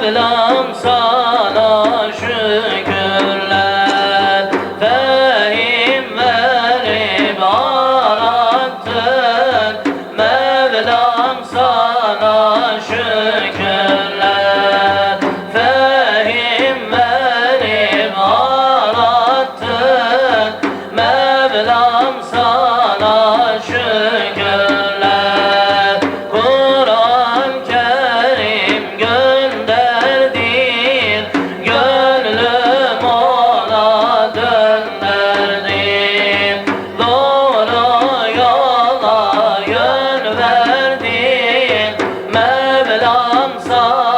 belong. Mevlam sana